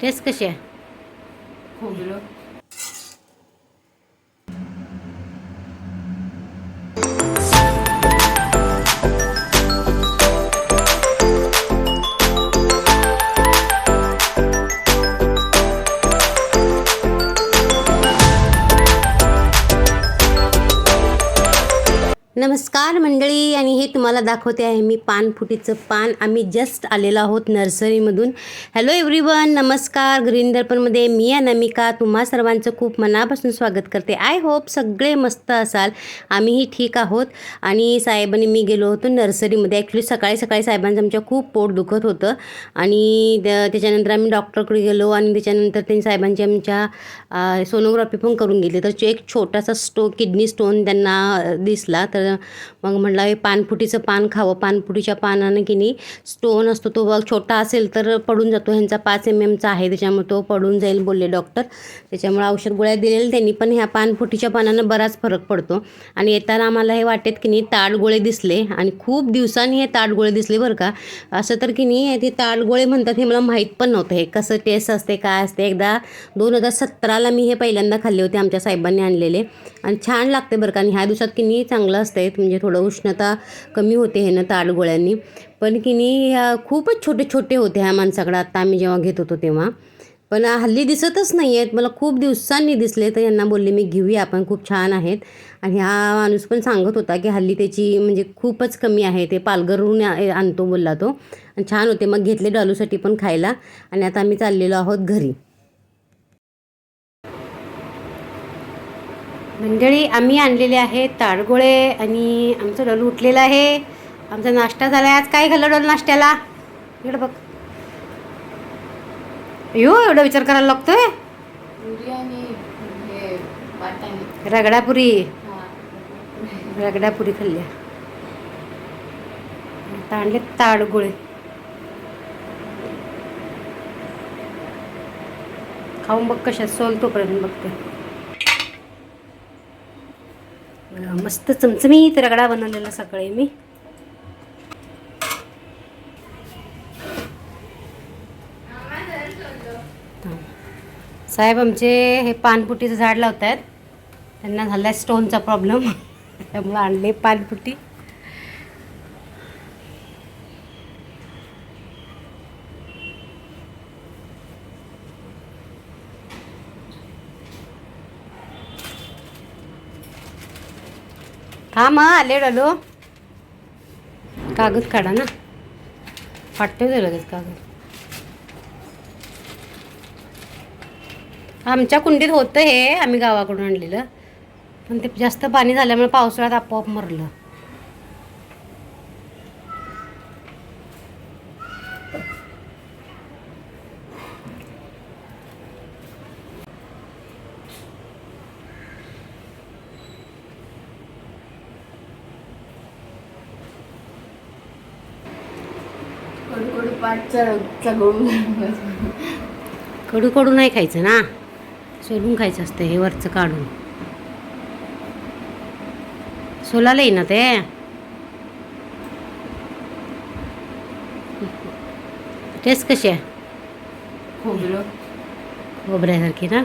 Taste कशी आहे? खोबरं नमस्कार मंडळी आणि हे तुम्हाला दाखवते आहे मी पानफुटीचं पान. आम्ही जस्ट आलेलो आहोत नर्सरीमधून. हॅलो एव्हरीवन नमस्कार. ग्रीन दर्पणमध्ये मी अनामिका तुम्हा सर्वांचं खूप मनापासून स्वागत करते. आय होप सगळे मस्त असाल. आम्हीही ठीक आहोत. आणि साहेबांनी मी गेलो होतो नर्सरीमध्ये. ॲक्च्युली सकाळी सकाळी साहेबांचं आमच्या खूप पोट दुखत होतं. आणि त्या- त्याच्यानंतर आम्ही डॉक्टरकडे गेलो आणि त्याच्यानंतर त्यांनी साहेबांची आमच्या सोनोग्राफी पण करून गेली तर एक छोटासा स्टो किडनी स्टोन त्यांना दिसला. तर मग म्हटलं हे पानफुटीचं पान खावं. पानफुटीच्या पानानं की नाही स्टोन असतो तो बघ छोटा असेल तर पडून जातो. ह्यांचा पाच एम एमचा आहे त्याच्यामुळे तो पडून जाईल बोलले डॉक्टर. त्याच्यामुळे औषध गोळ्या दिलेल्या त्यांनी पण ह्या पानफुटीच्या पानानं बराच फरक पडतो. आणि येताना आम्हाला हे वाटेत की नाही ताडगोळे दिसले. आणि खूप दिवसांनी हे ताडगोळे दिसले बरं का. असं तर की नाही ते ताडगोळे म्हणतात हे मला माहीत पण नव्हतं. हे कसं टेस्ट असते काय असते एकदा दोन हजार सतराला मी हे पहिल्यांदा खाल्ले होते आमच्या साहेबांनी आणलेले. आणि छान लागते बरं का. आणि ह्या दिवसात किनी चांगलं असतं म्हणजे थोडं उष्णता कमी होते हे ना ताडगोळ्यांनी. पण किनी ह्या खूपच छोटे छोटे होते ह्या माणसाकडं. आत्ता आम्ही जेव्हा घेत होतो तेव्हा. पण हल्ली दिसतच नाही आहेत मला खूप दिवसांनी दिसले तर यांना बोलले मी घेऊया. आपण खूप छान आहेत. आणि हा माणूस पण सांगत होता की हल्ली त्याची म्हणजे खूपच कमी आहे. ते पालघरहून आणतो बोलला तो. आणि छान होते. मग घेतले डॉलूसाठी पण खायला. आणि आता आम्ही चाललेलो आहोत घरी. मंडळी आम्ही आणलेले आहेत ताडगोळे आणि आमचं डोल उठलेलं आहे. आमचा नाश्ता झाला आज काय खाल्लं डोल नाश्त्याला? इकडं बघ. अयो एवढा विचार करायला लागतोय. रगडापुरी. रगडापुरी खाल्ल्या. आता आणले ताडगोळे. खाऊन बघ कशात सोल तोपर्यंत बघते बरं, मस्त चमचमीत रगडा बनवलेला सकाळी मी. साहेब आमचे हे पानपुटीचं झाड लावत आहेत त्यांना झाला आहे स्टोनचा प्रॉब्लेम त्यामुळं आणले पानपुटी. हा मग आले डलो कागद काढा ना फाटते ते लगेच कागद आमच्या कुंडीत होतं हे आम्ही गावाकडून आणलेलं पण ते जास्त पाणी झाल्यामुळे पावसाळ्यात आपोआप मरलं कडू कडू पाठ कडू कडू नाही खायचं ना? सोलून खायचं असतं हे वरचं काढून. सोलाला येईना ते? टेस्ट कशी आहे? खोबरं. खोबऱ्यासारखी ना?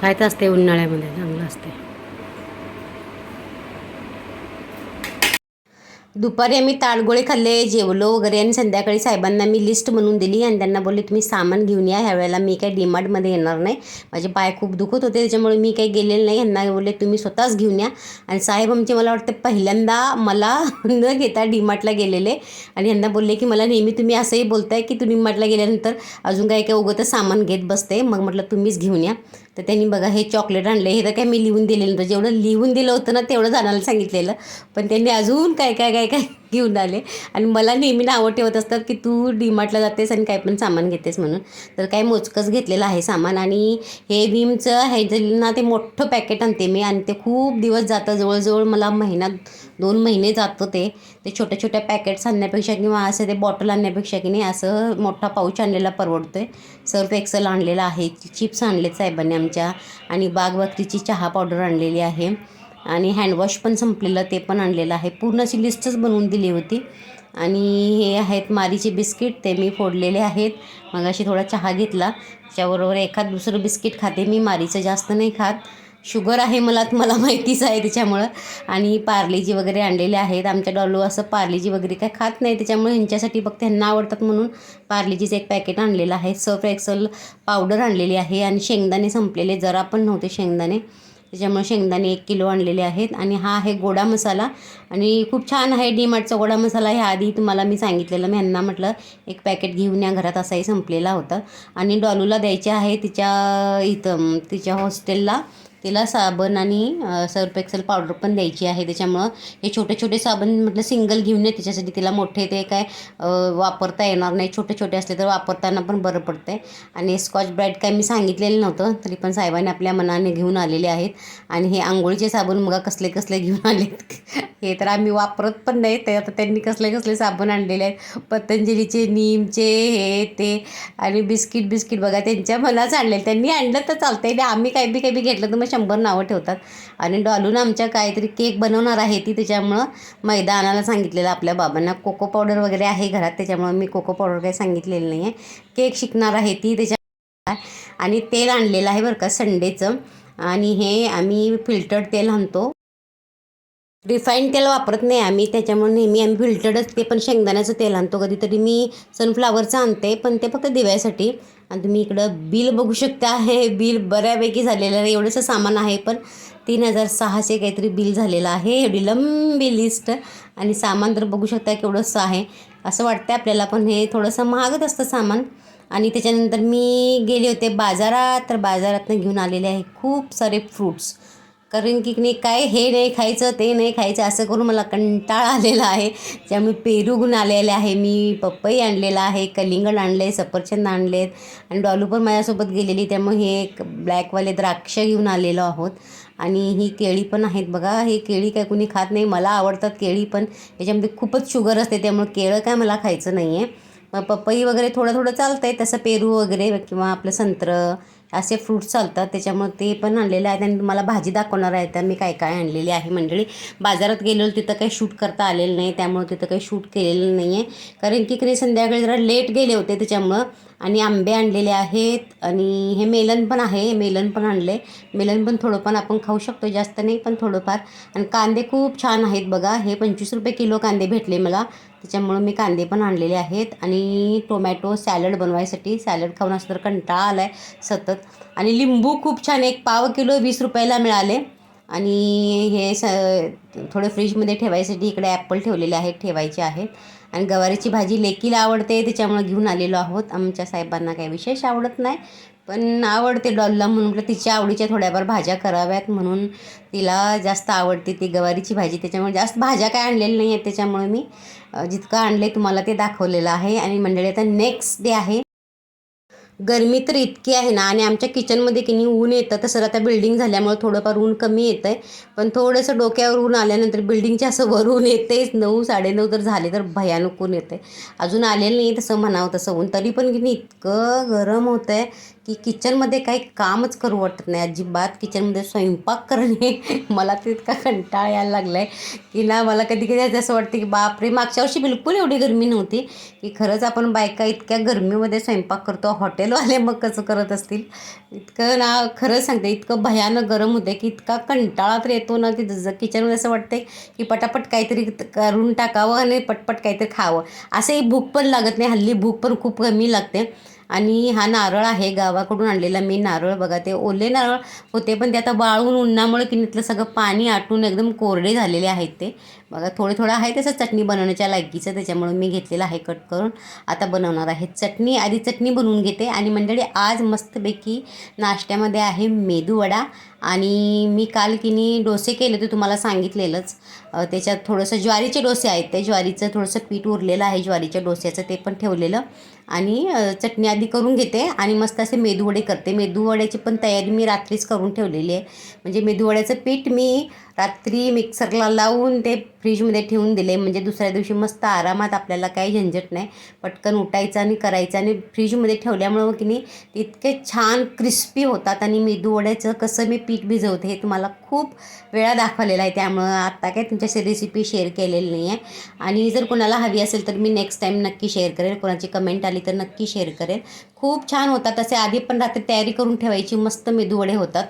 खायचं असते उन्हाळ्यामध्ये चांगलं असते दुपारी आम्ही ताडगोळे खाल्ले जेवलो वगैरे आणि संध्याकाळी साहेबांना मी लिस्ट म्हणून दिली आणि त्यांना बोलले तुम्ही सामान घेऊन या ह्या वेळेला मी काही डीमार्टमध्ये येणार नाही. माझे पाय खूप दुखत होते त्याच्यामुळे मी काही गेलेले नाही. यांना बोलले तुम्ही स्वतःच घेऊन या. आणि साहेब आमचे मला वाटतं पहिल्यांदा मला न घेता डीमार्टला गेलेले. आणि यांना बोलले की मला नेहमी तुम्ही असंही बोलताय की तुम्ही डीमार्टला गेल्यानंतर अजून काही काही उगतच सामान घेत बसते. मग म्हटलं तुम्हीच घेऊन या. तर त्यांनी बघा हे चॉकलेट आणले हे तर काय मी लिहून दिलेलं नव्हतं. जेवढं लिहून दिलं होतं ना तेवढं जाणायला सांगितलेलं. पण त्यांनी अजून काय काय काय काय घेऊन आले. आणि मला नेहमी नावं ठेवत असतात की तू डीमार्टला जातेस आणि काय पण सामान घेतेस म्हणून. तर काय मोजकंच घेतलेलं आहे सामान. आणि हे विमचं हे ना ते मोठं पॅकेट आणते मी. आणि ते खूप दिवस जातं. जवळजवळ मला महिना दोन महिने जात ते ते छोट्या छोट्या पॅकेट्स आणण्यापेक्षा किंवा असं ते बॉटल आणण्यापेक्षा की नाही असं मोठा पाऊच आणलेला परवडतो आहे सर्फ एक्सेल आणलेला आहे. चिप्स आणलेत साहेबांनी आमच्या. आणि बाग बकरीची चहा पावडर आणलेली आहे. आणि हँडवॉश पण संपलेलं ते पण आणलेलं आहे. पूर्ण अशी लिस्टच बनवून दिली होती. आणि हे आहेत मारीचे बिस्किट ते मी फोडलेले आहेत. मग अशी थोडा चहा घेतला. त्याच्याबरोबर एखाद दुसरं बिस्किट खाते. मी मारीचं जास्त नाही खात. शुगर आहे मला मला माहितीच आहे त्याच्यामुळं. आणि पार्लेजी वगैरे आणलेले आहेत. आमच्या डॉलू असं पार्लेजी वगैरे काय खात नाही त्याच्यामुळे ह्यांच्यासाठी फक्त ह्यांना आवडतात म्हणून पार्लेजीचं एक पॅकेट आणलेलं आहे. सर्फ एक्सल पावडर आणलेली आहे आणि शेंगदाणे संपलेले जरा पण नव्हते शेंगदाणे. त्याच्यामुळे शेंगदाणे एक किलो आणलेले आहेत. आणि हा आहे गोडा मसाला. आणि खूप छान आहे डीमार्टचा गोडा मसाला. ह्या आधी तुम्हाला मी सांगितलेलं मी ह्यांना म्हटलं एक पॅकेट घेऊन या घरात असाही संपलेला होता. आणि डॉलूला द्यायचे आहे तिच्या इथं तिच्या हॉस्टेलला. तिला साबण आणि सर्फ एक्सेल पावडर पण द्यायची आहे. त्याच्यामुळं हे छोटे छोटे साबण म्हटलं सिंगल घेऊन ये. तिच्यासाठी तिला मोठे ते काय वापरता येणार नाही. छोटे छोटे असले तर वापरताना पण बरं पडतं आहे आणि स्कॉच ब्राईट काय मी सांगितलेलं नव्हतं तरी पण साहेबांनी आपल्या मनाने घेऊन आलेले आहेत. आणि हे आंघोळीचे साबण बघा कसले कसले घेऊन आलेत. हे तर आम्ही वापरत पण नाही. ते आता त्यांनी कसले कसले साबण आणलेले आहेत. पतंजलीचे नीमचे हे ते आणि बिस्किट बिस्किट बघा. त्यांच्या मनाच आणले त्यांनी आणलं तर चालतंय. आम्ही काही बी काही बी घेतलं तर मग शंभर नावं ठेवतात. आणि डॉलून आमच्या काहीतरी केक बनवणार आहे ती त्याच्यामुळं मैदा आणायला सांगितलेलं आपल्या बाबांना. कोको पावडर वगैरे आहे घरात त्याच्यामुळं मी कोको पावडर काही सांगितलेलं नाही आहे केक शिकणार आहे ती त्याच्या आणि तेल आणलेलं आहे बरं का संडेचं. आणि हे आम्ही फिल्टर्ड तेल आणतो. रिफाईन तेल वापरत नाही आम्ही त्याच्यामुळे नेहमी आम्ही फिल्टर्डच ते पण शेंगदाण्याचं तेल आणतो. कधीतरी मी सनफ्लावरचं आणते पण ते फक्त दिव्यासाठी. आणि तुम्ही इकडं बिल बघू शकता हे बिल बऱ्यापैकी झालेलं आहे. एवढंसं सामान आहे पण तीन हजार सहाशे काहीतरी बिल झालेलं आहे. एवढी लंबी लिस्ट आणि सामान तर बघू शकता केवढंसं आहे. असं वाटतं आपल्याला पण हे थोडंसं महागच असतं सामान. आणि त्याच्यानंतर मी गेले होते बाजारात तर बाजारातनं घेऊन आलेले आहे खूप सारे फ्रूट्स कारण की नाही काय हे नाही खायचं ते नाही खायचं असं करून मला कंटाळा आलेला आहे. त्यामुळे पेरू गुण आलेले आहे मी पपई आणलेला आहे कलिंगड आणले सफरचंद आणलेत आणि डॉलू पण माझ्यासोबत गेलेली त्यामुळे हे एक ब्लॅकवाले द्राक्ष घेऊन आलेलो आहोत. आणि ही केळी पण आहेत बघा हे केळी काय कुणी खात नाही मला आवडतात केळी पण याच्यामध्ये खूपच शुगर असते त्यामुळे केळं काय मला खायचं नाही आहे मग पपई वगैरे थोडं थोडं चालतं आहे तसं पेरू वगैरे किंवा आपलं संत्रं असे फ्रूट्स चालतात. त्याच्यामुळे ते पण आणलेले आहेत आणि तुम्हाला भाजी दाखवणार आहे तर मी काय काय आणलेली आहे मंडळी? बाजारात गेलेलो तिथं काही शूट करता आलेलं नाही. त्यामुळे तिथं काही शूट केलेलं नाही आहे कारण की कडे संध्याकाळी जरा लेट गेले होते. त्याच्यामुळं आणि आंबे आणलेले आहेत आणि हे मेलन पण आहे मेलन पण आणले मेलन पण थोडं पण आपण खाऊ शकतो जास्त नाही पण थोडंफार. आणि कांदे खूप छान आहेत बघा. हे पंचवीस रुपये किलो कांदे भेटले मला. त्याच्यामुळं मी कांदे पण आणलेले आहेत. आणि टोमॅटो सॅलड बनवायसाठी. सॅलड खाऊन असं तर कंटाळा आला आहे सतत. आणि लिंबू खूप छान एक पाव किलो वीस रुपयाला मिळाले. आणि हे स थोडं फ्रीजमध्ये ठेवायसाठी इकडे ॲपल ठेवलेले आहेत ठेवायचे आहेत. आणि गवारीची भाजी लेकीला आवडते त्याच्यामुळे घेऊन आलेलो आहोत. आमच्या साहेबांना काही विशेष आवडत नाही. पण आवडते डॉलला म्हणून म्हटलं तिच्या आवडीच्या थोड्याफार भाज्या कराव्यात म्हणून तिला जास्त आवडते ती गवारीची भाजी. त्याच्यामुळे जास्त भाज्या काय आणलेल्या नाही आहेत त्याच्यामुळे मी जितकं आणले तुम्हाला ते दाखवलेलं आहे. आणि मंडळी आता नेक्स्ट डे आहे. गरमी तर इतकी आहे ना आणि आमच्या किचनमध्ये की नाही ऊन येतं तसं आता बिल्डिंग झाल्यामुळे थोडंफार ऊन कमी येतं आहे पण थोडंसं डोक्यावर ऊन आल्यानंतर बिल्डिंगच्या असं वर ऊन येतेच नऊ साडेनऊ जर झाले तर भयानक ऊन येते अजून आलेलं नाही तसं म्हणावं तसं ऊन तरी पण की नाही इतकं गरम होतं आहे की किचनमध्ये काही कामच करू वाटत नाही. अजिबात किचनमध्ये स्वयंपाक करणे मला ते इतका कंटाळा यायला लागला आहे की ना मला कधी कधी असं वाटतं की बापरे मागच्या वर्षी बिलकुल एवढी गरमी नव्हती की खरंच आपण बायका इतक्या गरमीमध्ये स्वयंपाक करतो हॉटेलवाले मग कसं करत असतील? इतकं ना खरंच सांगते इतकं भयानक गरम होते की इतका कंटाळा तर येतो ना की जसं किचनमध्ये असं वाटते की पटापट काहीतरी करून टाकावं आणि पटपट काहीतरी खावं. असंही भूक पण लागत नाही हल्ली भूक पण खूप कमी लागते. आणि हा नारळ आहे गावाकडून आणलेला. मी नारळ बघा ते ओले नारळ होते पण ते आता वाळून उन्हामुळे की तिथलं सगळं पाणी आटून एकदम कोरडे झालेले आहेत ते. बघा थोडे थोडं आहे तसं चटणी बनवण्याच्या लायकीचं त्याच्यामुळे मी घेतलेलं आहे कट करून. आता बनवणार आहे चटणी. आधी चटणी बनवून घेते. आणि मंडळी आज मस्तपैकी नाश्त्यामध्ये आहे मेदूवडा. आणि मी काल किनी डोसे केले होते तुम्हाला सांगितलेलंच. त्याच्यात थोडंसं ज्वारीचे डोसे आहेत ते. ज्वारीचं थोडंसं पीठ उरलेलं आहे ज्वारीच्या डोस्याचं ते पण ठेवलेलं. आणि चटणी आधी करून घेते आणि मस्त असे मेदूवडे करते. मेदूवड्याची पण तयारी मी रात्रीच करून ठेवलेली आहे. म्हणजे मेदूवड्याचं पीठ मी रात्री मिक्सरला लावून ते फ्रीजमध्ये ठेवून दिले. म्हणजे दुसऱ्या दिवशी मस्त आरामात आपल्याला काही झंझट नाही. पटकन उठायचं आणि करायचं आणि फ्रीजमध्ये ठेवल्यामुळं की नाही ते इतके छान क्रिस्पी होतात आणि मेदूवड्याचं कसं मी पीठ भिजवते हे तुम्हाला खूप वेळा दाखवलेलं आहे. त्यामुळं आत्ता काय तुमच्याशी रेसिपी शेअर केलेली नाही आहे आणि जर कोणाला हवी असेल तर मी नेक्स्ट टाईम नक्की शेअर करेल. कोणाची कमेंट आली तर नक्की शेअर करेल. खूप छान होतात. तसे आधी पण रात्री तयारी करून ठेवायची. मस्त मेदूवडे होतात.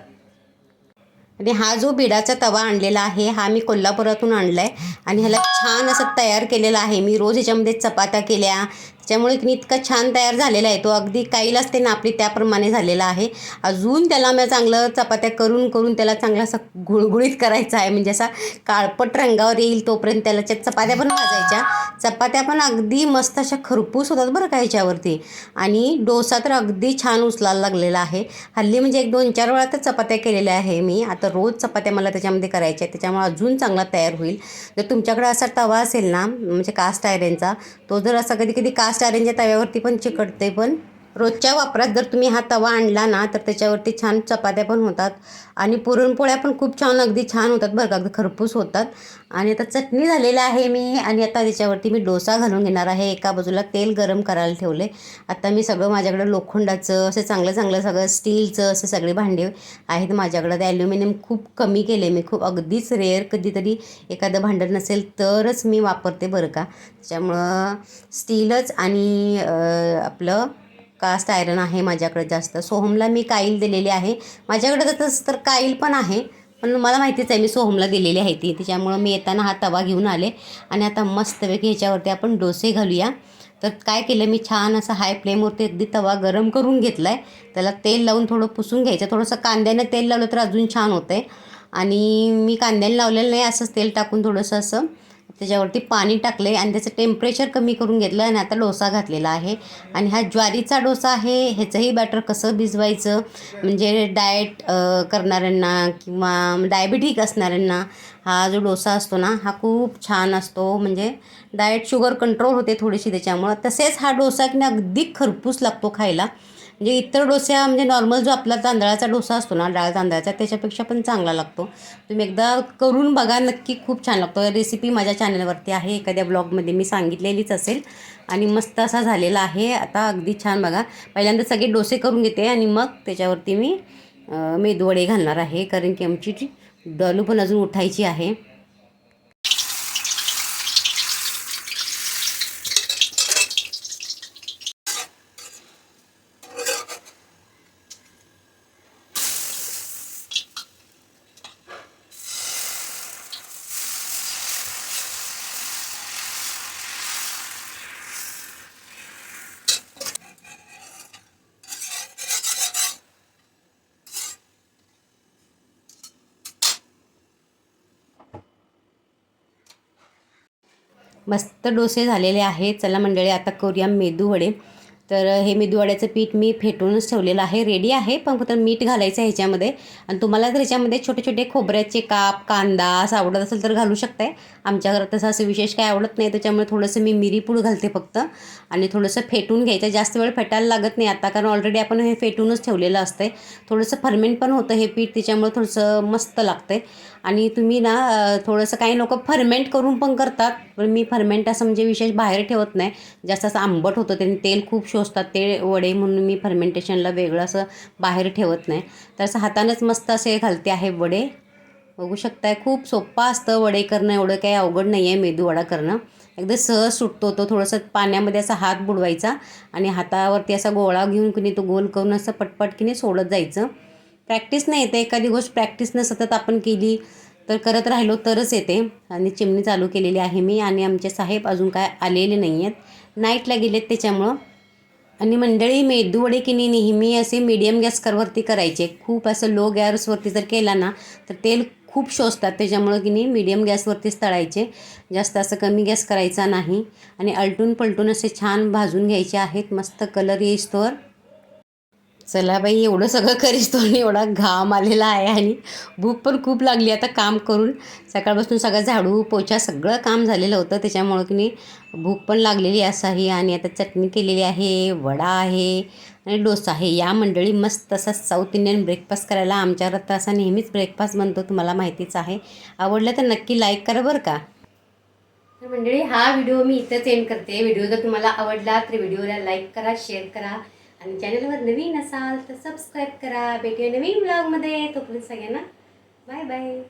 आणि हा जो बिडाचा तवा आणलेला आहे हा मी कोल्हापुरातून आणला आहे आणि ह्याला छान असं तयार केलेला आहे. मी रोज ह्याच्यामध्ये चपात्या केल्या त्याच्यामुळे की इतका छान तयार झालेला आहे. तो अगदी काईल असते ना आपली त्याप्रमाणे झालेला आहे. अजून त्याला मी चांगलं चपात्या करून करून त्याला चांगला असा गुळगुळीत करायचा आहे. म्हणजे असा काळपट रंगावर येईल तोपर्यंत त्याला त्यात चपात्या पण भाजायच्या. चपात्या पण अगदी मस्त अशा खरपूस होतात बरं का ह्याच्यावरती. आणि डोसा तर अगदी छान उचलायला लागलेला आहे. हल्ली म्हणजे एक दोन चार वेळा तर चपात्या केलेल्या आहे मी. आता रोज चपात्या मला त्याच्यामध्ये करायच्या आहेत. त्याच्यामुळे अजून चांगला तयार होईल. जर तुमच्याकडे असा तवा असेल ना म्हणजे कास्ट आयरनचा तो जर असा कधी कधी कास्ट आयरनच्या तव्यावरती पण चिकटते पण. रोजच्या वापरात जर तुम्ही हा तवा आणला ना तर त्याच्यावरती छान चपात्या पण होतात. आणि पुरणपोळ्या पण खूप छान अगदी छान होतात बरं का अगदी खरपूस होतात. आणि आता चटणी झालेलं आहे मी आणि आता त्याच्यावरती मी डोसा घालून घेणार आहे. एका बाजूला तेल गरम करायला ठेवले आता मी सगळं माझ्याकडं लोखंडाचं असं चांगलं चांगलं सगळं स्टीलचं असे सगळे भांडे आहेत माझ्याकडं. ते ॲल्युमिनियम खूप कमी केले मी खूप अगदीच रेअर कधीतरी एखादं भांडं नसेल तरच मी वापरते बरं का. त्याच्यामुळं स्टीलच आणि आपलं कास्ट आयरन आहे माझ्याकडे जास्त. सोहमला मी काईल दिलेली आहे. माझ्याकडे तर तसं तर काईल पण आहे. पण मला माहितीच आहे मी सोहमला दिलेली आहे ती. त्याच्यामुळं मी येताना हा तवा घेऊन आले. आणि आता मस्तपैकी ह्याच्यावरती आपण डोसे घालूया. तर काय केलं मी छान असं हाय फ्लेमवरती अगदी तवा गरम करून घेतला आहे त्याला तेल लावून थोडं पुसून घ्यायचं. थोडंसं कांद्यानं तेल लावलं तर अजून छान होतं आहे आणि मी कांद्याने लावलेलं नाही असंच तेल टाकून थोडंसं असं त्याच्यावरती पाणी टाकले आणि त्याचं टेम्परेचर कमी करून घेतलं आणि आता डोसा घातलेला आहे. आणि हा ज्वारीचा डोसा आहे ह्याचंही बॅटर कसं भिजवायचं? म्हणजे डाएट करणाऱ्यांना किंवा डायबिटिक असणाऱ्यांना हा जो डोसा असतो ना हा खूप छान असतो. म्हणजे डाएट शुगर कंट्रोल होते थोडीशी त्याच्यामुळं. तसेच हा डोसा की अगदी खरपूस लागतो खायला. म्हणजे इतर डोस्या म्हणजे नॉर्मल जो आपला तांदळाचा डोसा असतो ना डाळ तांदळाचा त्याच्यापेक्षा पण चांगला लागतो. तुम्ही एकदा करून बघा नक्की खूप छान लागतो. रेसिपी माझ्या चॅनलवरती आहे एखाद्या ब्लॉगमध्ये मी सांगितलेलीच असेल. आणि मस्त असा झालेला आहे. आता अगदी छान बघा. पहिल्यांदा सगळे डोसे करून घेते आणि मग त्याच्यावरती मी मेदूवडे घालणार आहे. कारण की आमची जी पण अजून उठायची आहे. मस्त डोसे झालेले आहेत. चला मंडळी आता करूया मेदूवडे तर हे मेदूवड्याचं पीठ मी फेटूनच ठेवलेलं आहे. रेडी आहे पण फक्त मीठ घालायचं आहे ह्याच्यामध्ये. आणि तुम्हाला जर ह्याच्यामध्ये छोटे छोटे खोबऱ्याचे काप कांदा असं आवडत असेल तर घालू शकताय. आमच्या घरात तसं असं विशेष काय आवडत नाही. त्याच्यामुळे थोडंसं मी मिरीपूड घालते फक्त. आणि थोडंसं फेटून घ्यायचं. जास्त वेळ फेटायला लागत नाही आता कारण ऑलरेडी आपण हे फेटूनच ठेवलेलं असतं आहे थोडंसं फर्मेंट पण होतं हे पीठ त्याच्यामुळे थोडंसं मस्त लागतं आहे आणि तुम्ही ना थोडंसं काही लोक फर्मेंट करून पण करतात. पण मी फर्मेंट असं म्हणजे विशेष बाहेर ठेवत नाही. जास्त असं आंबट होतं त्यांनी तेल खूप शोषतात. ते वडे म्हणून मी फर्मेंटेशनला वेगळं असं बाहेर ठेवत नाही. तर असं हातानेच मस्त असे घालते आहे वडे. बघू शकताय खूप सोप्पा असतं वडे करणं. एवढं काही अवघड नाही आहे मेदू वडा करणं. एकदम सहज सुटतो तो. थोडंसं पाण्यामध्ये असा हात बुडवायचा आणि हातावरती असा गोळा घेऊन की नाही तो गोल करून असं पटपट सोडत जायचं. प्रॅक्टिस नाही येते एखादी गोष्ट प्रॅक्टिसनं सतत आपण केली तर करत राहिलो तरच येते. आणि चिमणी चालू केलेली आहे मी आणि आमचे साहेब अजून काय आलेले नाही आहेत. नाईटला गेलेत त्याच्यामुळं. आणि मंडळी मेदूवडे की नाही नेहमी असे मीडियम गॅस करायचे. खूप असं लो गॅसवरती जर केला ना तर तेल खूप शोषतात. त्याच्यामुळं की नाही मीडियम गॅसवरतीच तळायचे. जास्त असं कमी गॅस करायचा नाही. आणि अलटून पलटून असे छान भाजून घ्यायचे आहेत. मस्त कलर येईस्तोवर चला बाई एवढं सगळं करीस तो एवढा घाम आलेला आहे आणि भूक पण खूप लागली. आता काम करून सकाळपासून सगळं झाडू पोछा सगळं काम झालेलं होतं. त्याच्यामुळं की नाही भूक पण लागलेली असाही आणि आता चटणी केलेली आहे वडा आहे आणि डोसा आहे. या मंडळी मस्त असा साऊथ इंडियन ब्रेकफास्ट करायला आमच्या घरात तर असा नेहमीच ब्रेकफास्ट बनतो तुम्हाला माहितीच आहे. आवडलं तर नक्की लाईक करा बरं का. तर मंडळी हा व्हिडिओ मी इथंच एंड करते. व्हिडिओ जर तुम्हाला आवडला तर व्हिडिओला लाईक करा शेअर करा. आणि चॅनलवर नवीन असाल तर सबस्क्राईब करा. भेटूया नवीन ब्लॉगमध्ये तोपर्यंत सगळ्यांना बाय बाय